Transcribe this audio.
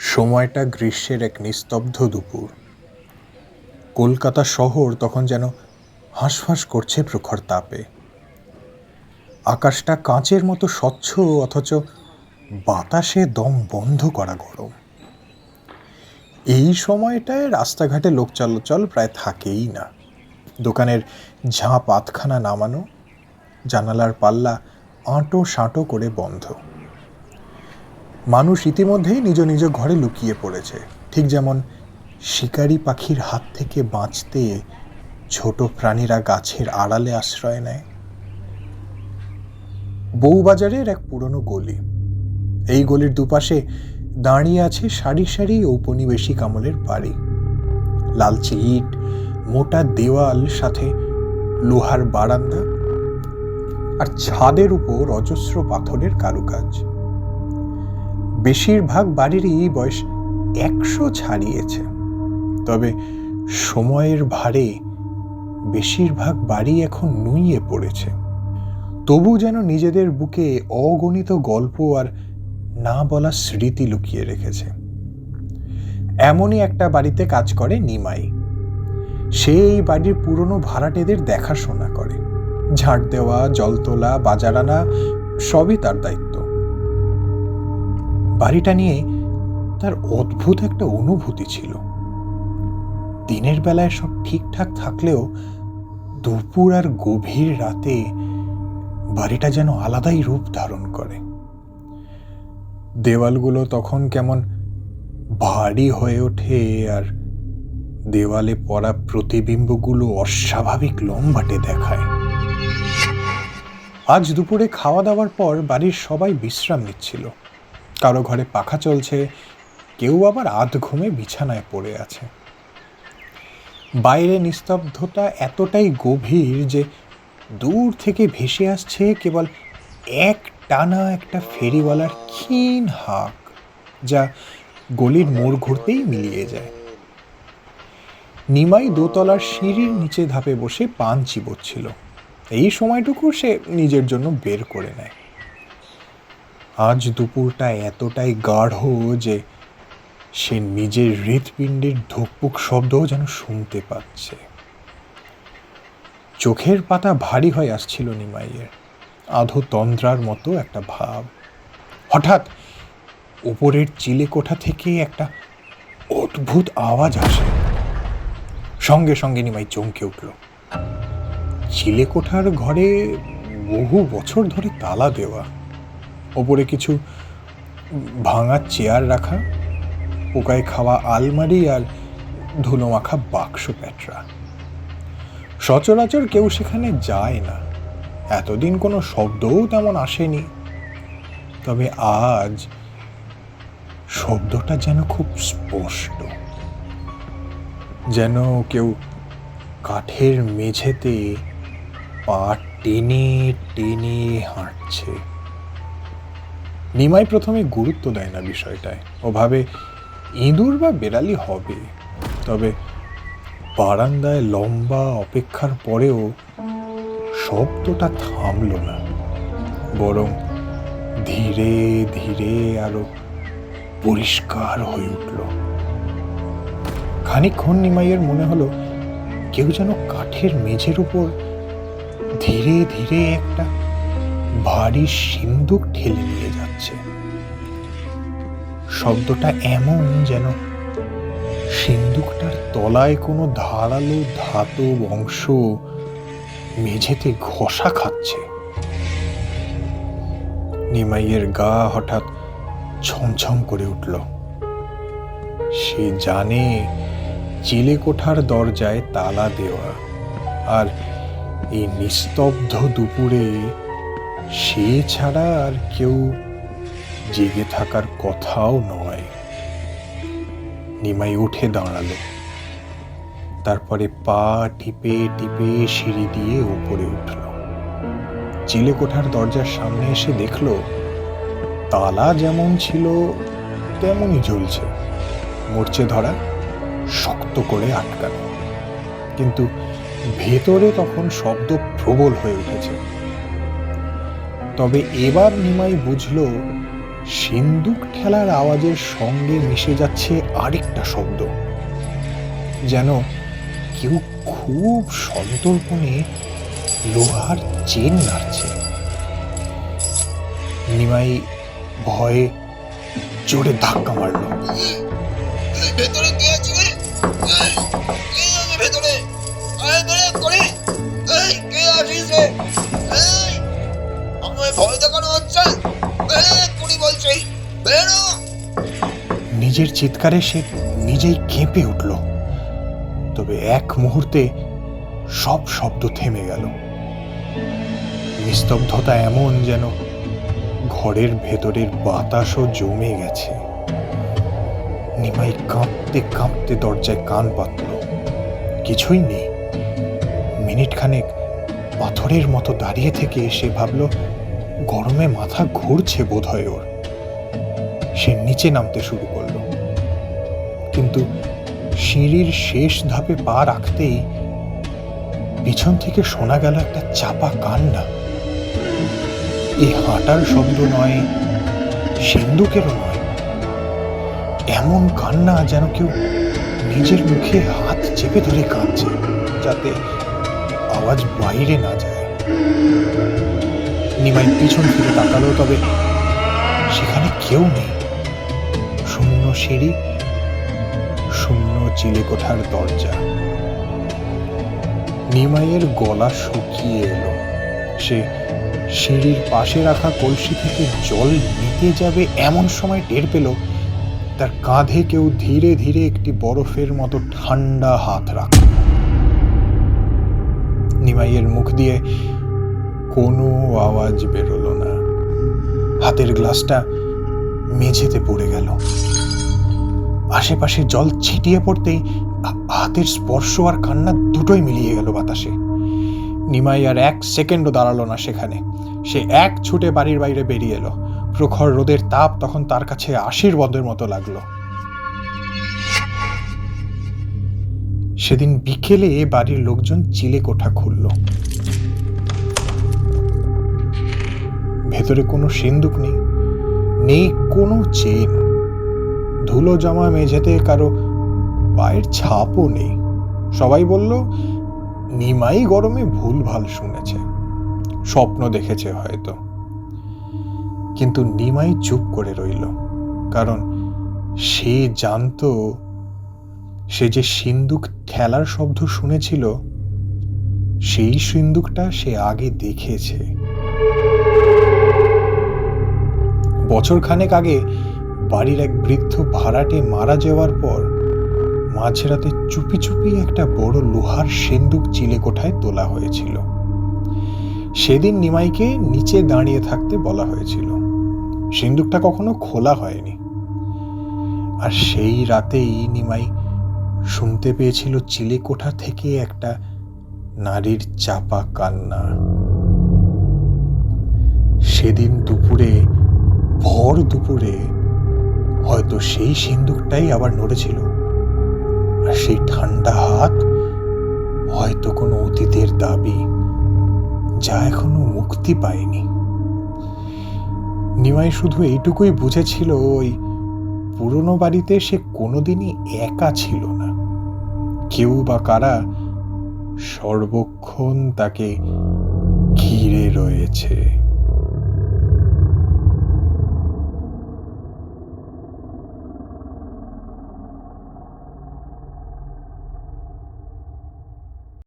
সময়টা গ্রীষ্মের এক নিস্তব্ধ দুপুর। কলকাতা শহর তখন যেন হাঁসফাঁস করছে প্রখর তাপে। আকাশটা কাঁচের মতো স্বচ্ছ, অথচ বাতাসে দম বন্ধ করা গরম। এই সময়টায় রাস্তাঘাটে লোক চলাচল প্রায় থাকেই না। দোকানের ঝাঁপ আতখানা নামানো, জানালার পাল্লা আঁটো সাঁটো করে বন্ধ। মানুষ ইতিমধ্যেই নিজ নিজ ঘরে লুকিয়ে পড়েছে। ঠিক যেমন শিকারি পাখির হাত থেকে বাঁচতে ছোট প্রাণীরা গাছের আড়ালে আশ্রয় নেয়। বউবাজারের এক পুরনো গলি। এই গলির দুপাশে দাঁড়িয়ে আছে সারি সারি ঔপনিবেশিক আমলের বাড়ি। লালচে ইট মোটা দেওয়াল, সাথে লোহার বারান্দা আর ছাদের উপর অজস্র পাথরের কারুকাজ। বেশিরভাগ বাড়িরই বয়স একশো ছাড়িয়েছে। তবে সময়ের ভারে বেশিরভাগ বাড়ি এখন নুইয়ে পড়েছে। তবু যেন নিজেদের বুকে অগণিত গল্প আর না বলা স্মৃতি লুকিয়ে রেখেছে। এমনই একটা বাড়িতে কাজ করে নিমাই। সে এই বাড়ির পুরনো ভাড়াটেদের দেখাশোনা করে। ঝাঁট দেওয়া, জল তোলা, বাজার আনা সবই তার দায়িত্ব। বাড়িটা নিয়ে তার অদ্ভুত একটা অনুভূতি ছিল। দিনের বেলায় সব ঠিকঠাক থাকলেও দুপুর আর গভীর রাতে বাড়িটা যেন আলাদাই রূপ ধারণ করে। দেওয়ালগুলো তখন কেমন ভারী হয়ে ওঠে আর দেওয়ালে পড়া প্রতিবিম্বগুলো অস্বাভাবিক লম্বাটে দেখায়। আজ দুপুরে খাওয়া দাওয়ার পর বাড়ির সবাই বিশ্রাম নিচ্ছিল। কারও ঘরে পাখা চলছে, কেউ আবার আধ ঘুমে বিছানায় পড়ে আছে। বাইরে নিস্তব্ধতা এতটাই গভীর যে দূর থেকে ভেসে আসছে কেবল এক টানা একটা ফেরিওয়ালার ক্ষীণ হাঁক, যা গলির মোড় ঘুরতেই মিলিয়ে যায়। নিমাই দোতলার সিঁড়ির নিচে ধাপে বসে পান চিবোচ্ছিল। এই সময়টুকু সে নিজের জন্য বের করে নেয়। আজ দুপুরটা এতটাই গাঢ় যে সে নিজের হৃৎপিণ্ডের ধুকপুক শব্দও যেন শুনতে পাচ্ছে। চোখের পাতা ভারী হয়ে আসছিল নিমাইয়ের, আধো তন্দ্রার মতো একটা ভাব। হঠাৎ উপরের চিলে কোঠা থেকে একটা অদ্ভুত আওয়াজ আসে। সঙ্গে সঙ্গে নিমাই চমকে উঠল। চিলে কোঠার ঘরে বহু বছর ধরে তালা দেওয়া। ওপরে কিছু ভাঙা চেয়ার রাখা, পোকায় খাওয়া আলমারি আর ধুলো মাখা বাক্স প্যাটরা সচরাচর কেউ সেখানে যায় না। এতদিন কোনো শব্দও তেমন আসেনি। তবে আজ শব্দটা যেন খুব স্পষ্ট। যেন কেউ কাঠের মেঝেতে পা টেনে টেনে হাঁটছে। নিমাই প্রথমে গুরুত্ব দেয় না বিষয়টায়। ও ভাবে ইঁদুর বা বেড়ালি হবে। তবে বারান্দায় লম্বা অপেক্ষার পরেও শব্দটা থামল না। বরং ধীরে ধীরে আরও পরিষ্কার হয়ে উঠল। খানিকক্ষণ নিমাইয়ের মনে হলো কেউ যেন কাঠের মেঝের উপর ধীরে ধীরে একটা ভারী সিন্দুক ঠেলে নিয়ে যাচ্ছে শব্দটা এমন যেন সিন্দুকটার তলায় কোনো ধারালো ধাতব অংশ মেঝেতে ঘষা খাচ্ছে। নিমাইয়ের গা হঠাৎ ছমছম করে উঠল। সে জানে চিলে কোঠার দরজায় তালা দেওয়া আর এই নিস্তব্ধ দুপুরে সে ছাড়া আর কেউ জেগে থাকার কথাও নয়। নিমাই উঠে দাঁড়াল। তারপরে পা টিপে টিপে সিঁড়ি দিয়ে উপরে উঠল। চিলে কোঠার দরজার সামনে এসে দেখল, তালা যেমন ছিল, তেমনই ঝুলছে মরচে ধরা শক্ত করে আটকানো। কিন্তু ভেতরে তখন শব্দ প্রবল হয়ে উঠেছে। তবে এবার নিমাই বুঝল সিন্দুক ঠেলার আওয়াজের সঙ্গে মিশে যাচ্ছে আরেকটা শব্দ। যেন কেউ খুব সন্তর্পণে লোহার চেন নাড়ছে। নিমাই ভয়ে জোরে ধাক্কা মারলো। ভেতরে কে আছে ভেতরে? আয় বেরে করে। কে রে? নিজের চিৎকারে সে নিজেই কেঁপে উঠল। তবে এক মুহূর্তে সব শব্দ থেমে গেল। নিস্তব্ধতা এমন যেন ঘরের ভেতরের বাতাসও জমে গেছে। নিমাই কাঁপতে কাঁপতে দরজায় কান পাতল কিছুই নেই। মিনিট খানেক পাথরের মতো দাঁড়িয়ে থেকে সে ভাবল, গরমে মাথা ঘুরছে বোধহয় ওর। সে নিচে নামতে শুরু করল। কিন্তু সিঁড়ির শেষ ধাপে পা রাখতেই পিছন থেকে শোনা গেল একটা চাপা কান্না। এই হাঁটার শব্দ নয়, সিন্ধুকেরও নয়। এমন কান্না যেন কেউ নিজের মুখে হাত চেপে ধরে কাঁদছে, যাতে আওয়াজ বাইরে না যায়। নিমাই পিছন ফিরে তাকালো, তবে সেখানে কেউ নেই। শূন্য সিঁড়ি শূন্য চিলে কোঠার দরজা। নিমাইয়ের গলা শুকিয়ে এলো। সে সিঁড়ির পাশে রাখা কলসি থেকে জল নিতে যাবে এমন সময় টের পেল, তার কাঁধে কেউ ধীরে ধীরে একটি বরফের মতো ঠান্ডা হাত রাখল। নিমাইয়ের মুখ দিয়ে কোনো আওয়াজ বেরোলো না। হাতের গ্লাসটা মেঝেতে পড়ে গেল। আশেপাশে জল ছিটিয়ে পড়তেই হাতের স্পর্শ আর কান্না দুটোই মিলিয়ে গেল বাতাসে। নিমাই আর এক সেকেন্ডও দাঁড়াল না সেখানে। সে এক ছুটে বাড়ির বাইরে বেরিয়ে এলো। প্রখর রোদের তাপ তখন তার কাছে আশীর্বাদের মতো লাগল। সেদিন বিকেলে বাড়ির লোকজন চিলে কোঠা খুলল। ভেতরে কোনো সিন্দুক নেই নেই কোনো চেন। ধুলো জমা মেঝেতে কারও পায়ের ছাপও নেই। সবাই বলল, নিমাই গরমে ভুলভাল শুনেছে। স্বপ্ন দেখেছে হয়তো। কিন্তু নিমাই চুপ করে রইল, কারণ সে জানতো, সে যে সিন্দুক ঠেলার শব্দ শুনেছিল, সেই সিন্দুকটা সে আগে দেখেছে। বছর খানেক আগে বাড়ির এক বৃদ্ধ ভাড়াটে মারা যাওয়ার পর মাঝরাতে চুপি চুপি একটা বড় লোহার সিন্দুক চিলে কোঠায় তোলা হয়েছিল। সেদিন নিমাইকে নিচে দাঁড়িয়ে থাকতে বলা হয়েছিল। সিন্দুকটা কখনো খোলা হয়নি। আর সেই রাতেই নিমাই শুনতে পেয়েছিল চিলে কোঠা থেকে একটা নারীর চাপা কান্না। সেদিন দুপুরে, ভর দুপুরে হয়তো সেই সিন্দুকটাই আবার নড়েছিল। আর সেই ঠান্ডা হাত হয়তো কোনো অতীতের দাবি যা এখনও মুক্তি পায়নি। নিমাই শুধু এইটুকুই বুঝেছিল, ওই পুরনো বাড়িতে সে কোনোদিনই একা ছিল না। কেউ বা কারা সর্বক্ষণ তাকে ঘিরে রয়েছে।